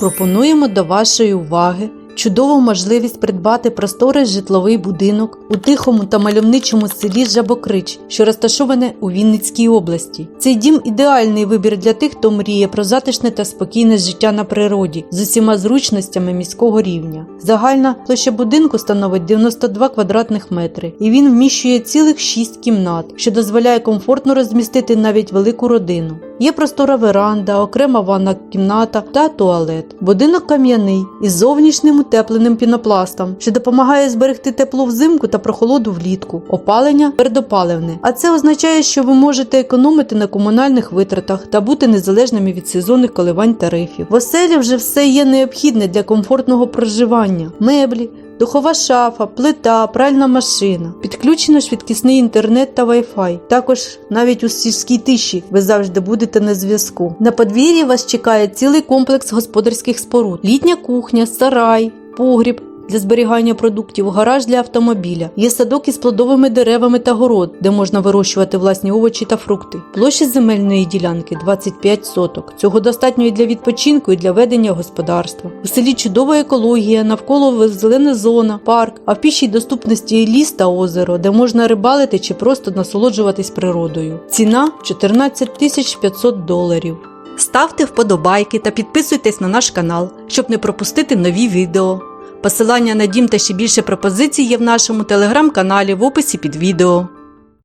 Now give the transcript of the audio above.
Пропонуємо до вашої уваги чудову можливість придбати просторий житловий будинок у тихому та мальовничому селі Жабокрич, що розташоване у Вінницькій області. Цей дім ідеальний вибір для тих, хто мріє про затишне та спокійне життя на природі з усіма зручностями міського рівня. Загальна площа будинку становить 92 квадратних метри, і він вміщує цілих 6 кімнат, що дозволяє комфортно розмістити навіть велику родину. Є простора веранда, окрема ванна кімната та туалет. Будинок кам'яний із зовнішнім утепленим пінопластом, що допомагає зберегти тепло взимку та прохолоду влітку. Опалення твердопаливне. А це означає, що ви можете економити на комунальних витратах та бути незалежними від сезонних коливань тарифів. В оселі вже все є необхідне для комфортного проживання: меблі. Духова шафа, плита, пральна машина, підключено швидкісний інтернет та Wi-Fi. Також навіть у сільській тиші ви завжди будете на зв'язку. На подвір'ї вас чекає цілий комплекс господарських споруд: літня кухня, сарай, погріб. Для зберігання продуктів, гараж для автомобіля. Є садок із плодовими деревами та город, де можна вирощувати власні овочі та фрукти. Площа земельної ділянки 25 соток. Цього достатньо і для відпочинку, і для ведення господарства. У селі чудова екологія, навколо зелена зона, парк, а в пішій доступності ліс та озеро, де можна рибалити чи просто насолоджуватись природою. Ціна 14 тисяч 500 доларів. Ставте вподобайки та підписуйтесь на наш канал, щоб не пропустити нові відео. Посилання на дім та ще більше пропозицій є в нашому телеграм-каналі в описі під відео.